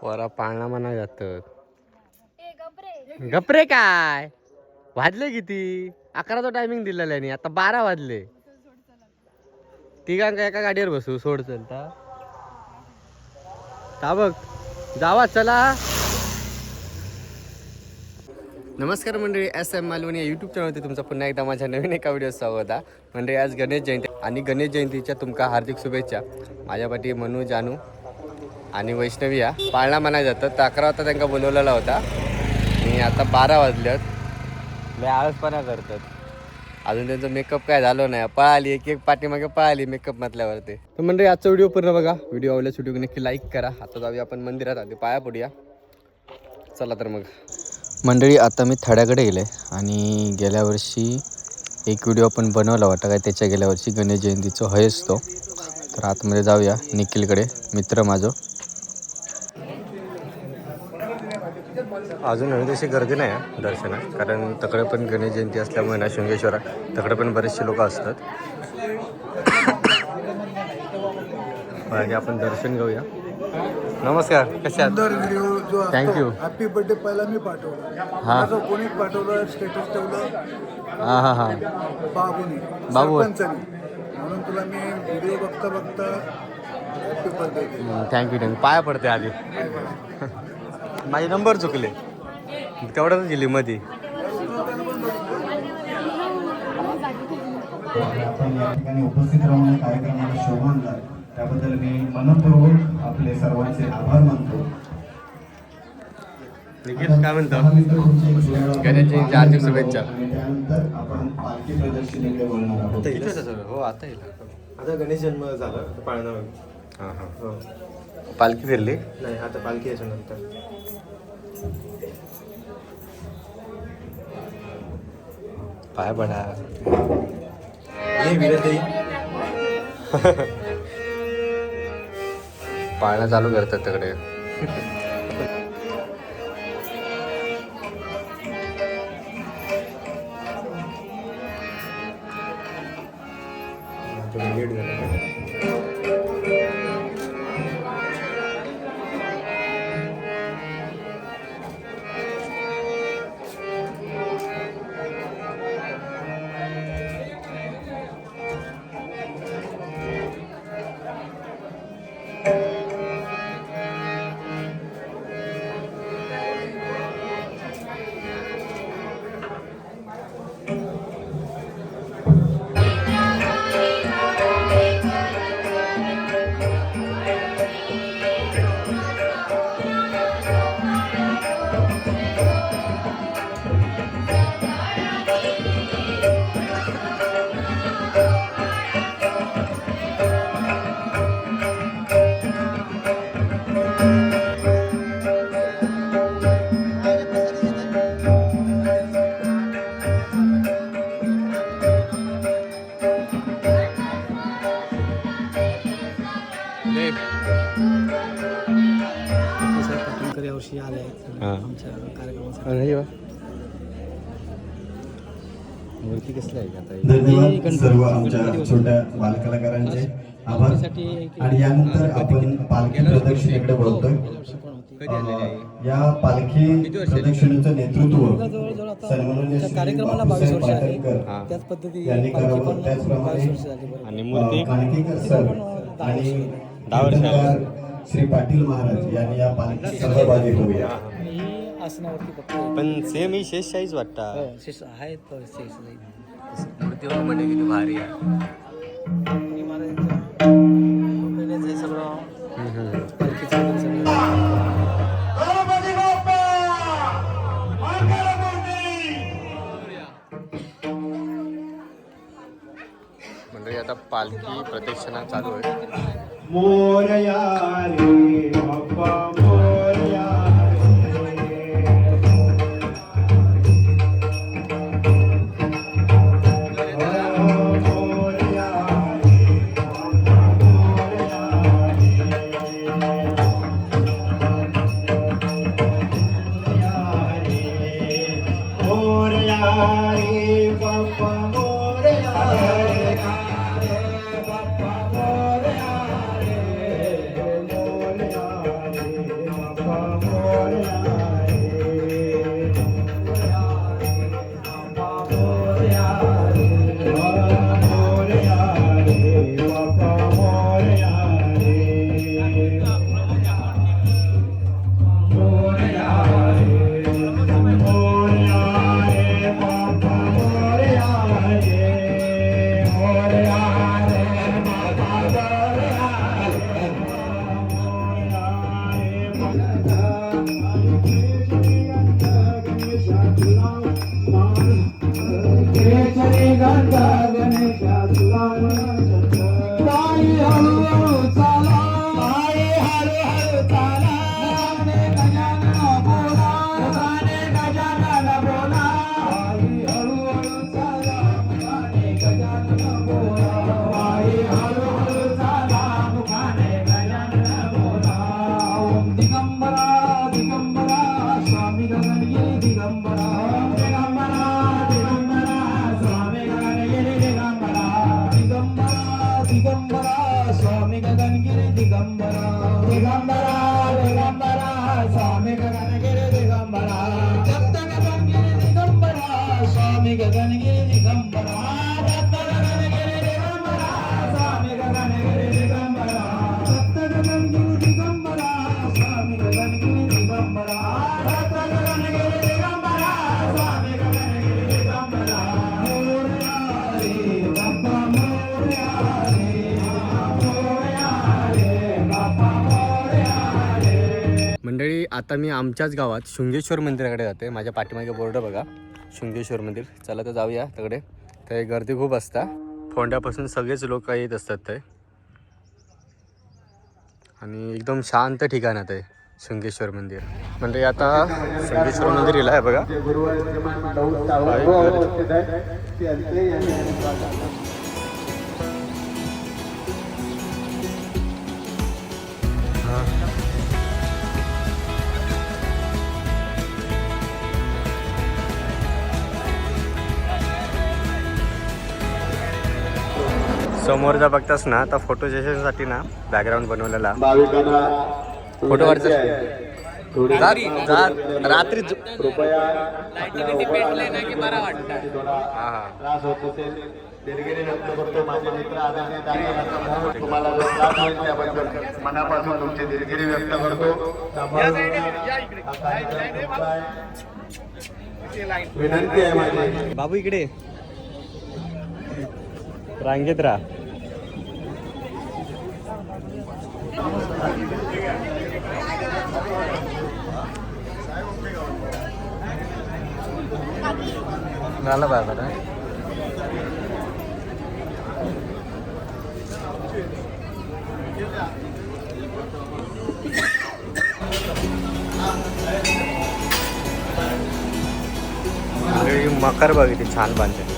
पोरा पाळणा म्हणा जात ए गबरे गपरे काय? वाजले किती? अकराचा टायमिंग दिलेला आहे आता बारा वाजले. तिघांका एका गाडीवर बसू? सोड चलता. ता बघ. जावा चला. नमस्कार मंडळी एस एम मालवणी या यूट्यूब चॅनलवरती तुमचं पुन्हा एकदा माझ्या नवीन एका व्हिडिओ स्वागत आहे. मंडळी आज गणेश जयंती आणि गणेश जयंतीच्या तुमका हार्दिक शुभेच्छा. माझ्या पाठी मनू जानू. आणि वैष्णवी या. पाळणा म्हणाय जातं तर अकरा वाजता त्यांना बोलवलेला होता. आणि आता बारा वाजल्यात लय आळसपणा करतात. अजून त्यांचं मेकअप काय झालं नाही. पळाली एक एक पाठीमागे पळाली मेकअप म्हटल्यावरती तर मंडळी आजचा व्हिडिओ पूर्ण बघा. व्हिडिओ आवडल्यास व्हिडिओ नक्की लाईक करा. आता जाऊया आपण मंदिरात. आधी पाया पडूया. चला तर मग. मंडळी आता मी थड्याकडे गेले. आणि गेल्या वर्षी एक व्हिडिओ आपण बनवला होता. काय त्याच्या गेल्या वर्षी गणेश जयंतीचं हय असतो. तर आतमध्ये जाऊया. निखिलकडे. मित्र माझं. अजून एवढी तशी गर्दी नाही आहे दर्शनात. कारण तकडे पण गणेश जयंती असल्यामुळे ना शृंगेश्वरात तकडे पण बरेचसे लोक असतात. बाकी आपण दर्शन घेऊया. नमस्कार कसे आहात? you. हॅपी बर्थडे पहिला मी पाठवला. हा. कोणीच पाठवलं स्टेटस ठेवलं? हां हां हां. बाबूनी बाबू. म्हणून तुला मी व्हिडिओ बघता बघता थँक्यू थँक्यू पाया पडते आधी. माझे नंबर चुकले. तेवढ्याच गेली मध्ये उपस्थित राहून कार्यक्रमाला शोभा आणला. त्याबद्दल मी मनपूर्वक आपले सर्वांचे आभार मानतो. काय म्हणतो? वेळ आपण गणेश जयंतीच्या हार्दिक शुभेच्छा. आणि त्यानंतर आपण पालखी प्रदर्शनीकडे वळणार आहोत. हो आता येईल आता गणेश जन्म झाला पाळणा. हां हां. हो. पालखी फिरली? नाही आता पालखी याच्या पाय पडा. हे विरते. पाळणा चालू करतात तिकडे कसली आहे धन्यवाद सर्व आमच्या छोट्या बालकलाकारांचे. आभार. आणि यानंतर आपण पालखी प्रदक्षिणेकडे वळतोय. अं, या पालखी प्रदक्षिणेचं नेतृत्व यांनी करावं त्याचप्रमाणे काणकेकर सर आणि श्री पाटील महाराज यांनी या पालखीत सहभागी होऊया. ही आसनावरती फक्त पण सेम ही शेषशाहीच वाटता. हो, शेष आहेत तर शेष नाही. मूर्ती म्हणजे किती भारी आहे. आणि महाराजांच्या कृपेनेच हे सगळं. पालखीचं वगैरे सगळं. आता पालखी प्रदक्षिणा चालू आहे. मोरया रे बाप्पा मोरया आता मी आमच्याच गावात शृंगेश्वर मंदिराकडे जाते माझ्या पाठीमागे बोर्ड बघा. शृंगेश्वर मंदिर. चला तर जाऊया तिकडे. ते गर्दी खूप असता. फोंड्यापासून सगळेच लोक येत असतात ते. आणि एकदम शांत ठिकाण आहे ते शृंगेश्वर मंदिर. म्हणजे आता शृंगेश्वर मंदिर येला आहे बघा. बाई गर्दी. समोर जर बघतास ना तर फोटो सेशनसाठी ना बॅकग्राऊंड बनवलेला. फोटो रात्री रात्री झो- हा हा. त्रास होत असेल दिलगिरी व्यक्त करतो माझे मित्र आदरणीय दादा राजकारण तुम्हाला जो त्रास होईल त्याबद्दल मनापासून तुमची दिलगिरी व्यक्त करतो. सांभाळून घ्या. हा कार्यक्रम तुमचा आहे. विनंती आहे माझी. बाबू इकडे. रांगेत राहा. நல்ல பாக்கடா मकर बघितली छान बांधले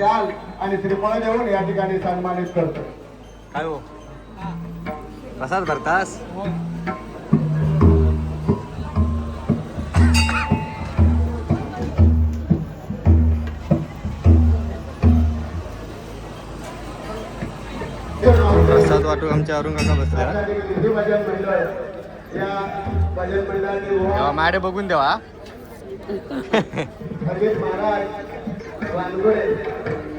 शाल आणि श्रीफळ देऊन या ठिकाणी सन्मानित करतो. काय हो? कसाच भरतास? प्रसाद वाटू आमच्या अरुण काका मॅडे बघून देवा. महाराज वानगुडे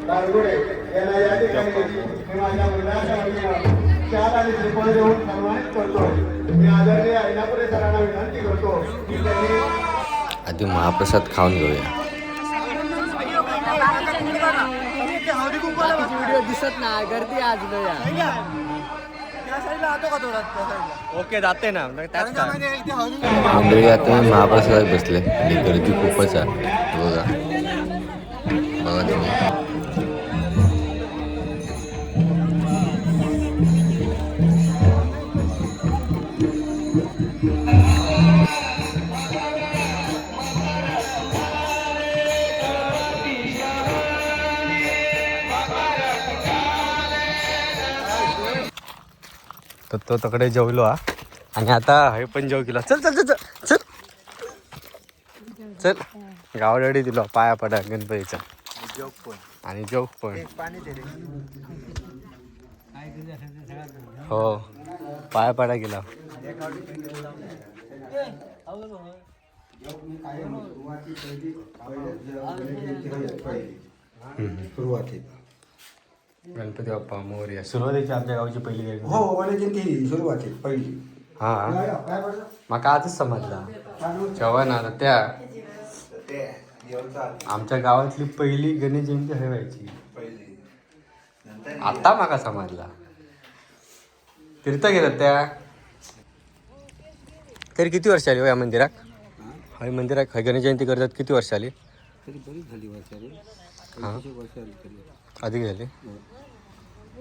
दारगुडे यांना या ठिकाणी मी माझ्या मुलाच्या वतीनं शाल आणि देऊन सन्मानित करतो. मी आदरणीय ऐनापुरे सरांना विनंती करतो की त्यांनी आधी महाप्रसाद खाऊन घेऊया. व्हिडिओ दिसत ना. गर्दी आज ओके जाते ना मंडळी आता महाप्रसादात बसले. आणि गर्दी खूपच आहे. बघा. बघा तुम्ही तर तो तकडे जेवलो हा. आणि आता हे पण जेव केला. चल चल चल चल चल. चल. दिलो. पाया पडा गणपतीचा. आणि जोक पण. हो. पाया पडा गेला. गणपती बाप्पा मोर्या. सुरुवातीची आमच्या गावची पहिली गणपती हो वडाची ती पहिली. हा. माका आजच समजला? जेव्हा ना त्या आमच्या गावातली पहिली गणेश जयंती हवी व्हायची आता माका समजला. तीर्थ गेलं त्या. तरी किती वर्ष आली हो या मंदिरात? हय मंदिरात हय गणेश जयंती करतात किती वर्ष आली? तरी बरीच झाली हा. अधिक झाली?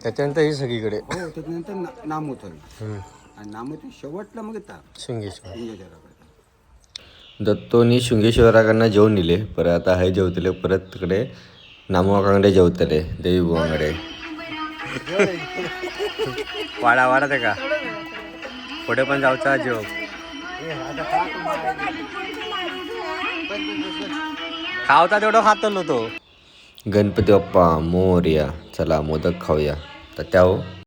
त्याच्यानंतर ही सगळीकडे. हो त्याच्यानंतर ना- नामोथल हम्म. आणि नामोथल शेवटला मग येतात. शिंगेश्वर. दत्तोनी शृंगेश्वराकडनं जेवून दिले परत आता हे जेवतले परत तिकडे नामवाकडे जेवतले देवी बुवाकडे. वाडा वाडा ते का? पुढे पण जाऊचा जेव खावता तेवढं खातलो तो. गणपती बाप्पा मोर्या चला मोदक खाऊया. तर त्या हो.